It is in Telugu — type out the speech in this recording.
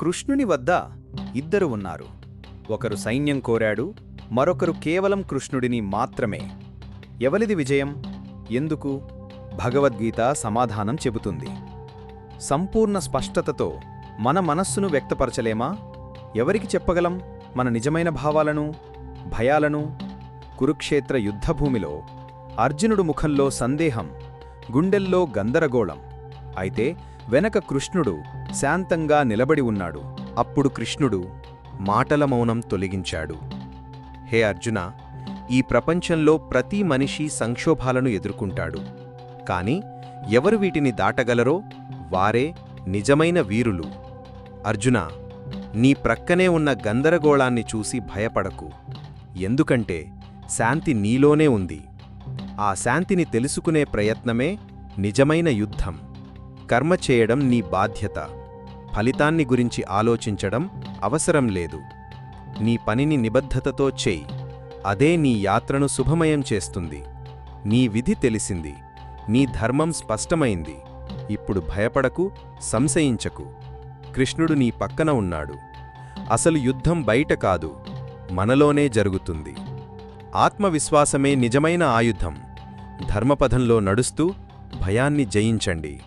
కృష్ణుని వద్ద ఇద్దరు ఉన్నారు. ఒకరు సైన్యం కోరాడు మరొకరు కేవలం కృష్ణుడిని మాత్రమే. ఎవలిది విజయం? ఎందుకు? భగవద్గీత సమాధానం చెబుతుంది. సంపూర్ణ స్పష్టతతో మన మనస్సును వ్యక్తపరచలేమా? ఎవరికి చెప్పగలం? మన నిజమైన భావాలను భయాలను? కురుక్షేత్ర యుద్ధభూమిలో అర్జునుడు ముఖంలో సందేహం గుండెల్లో గందరగోళం. అయితే వెనక కృష్ణుడు శాంతంగా నిలబడి ఉన్నాడు. అప్పుడు కృష్ణుడు మాటల మౌనం తొలగించాడు. హే అర్జున ఈ ప్రపంచంలో ప్రతి మనిషి సంక్షోభాలను ఎదుర్కొంటాడు. కాని ఎవరు వీటిని దాటగలరో వారే నిజమైన వీరులు. అర్జున నీ ప్రక్కనే ఉన్న గందరగోళాన్ని చూసి భయపడకు. ఎందుకంటే శాంతి నీలోనే ఉంది. ఆ శాంతిని తెలుసుకునే ప్రయత్నమే నిజమైన యుద్ధం. కర్మ చేయడం నీ బాధ్యత. ఫలితాన్ని గురించి ఆలోచించడం అవసరం లేదు. నీ పనిని నిబద్ధతతో చేయి. అదే నీ యాత్రను శుభమయం చేస్తుంది. నీ విధి తెలిసింది. నీ ధర్మం స్పష్టమైంది. ఇప్పుడు భయపడకు సంశయించకు. కృష్ణుడు నీ పక్కన ఉన్నాడు. అసలు యుద్ధం బయట కాదు. మనలోనే జరుగుతుంది. ఆత్మవిశ్వాసమే నిజమైన ఆయుధం. ధర్మపథంలో నడుస్తూ భయాన్ని జయించండి.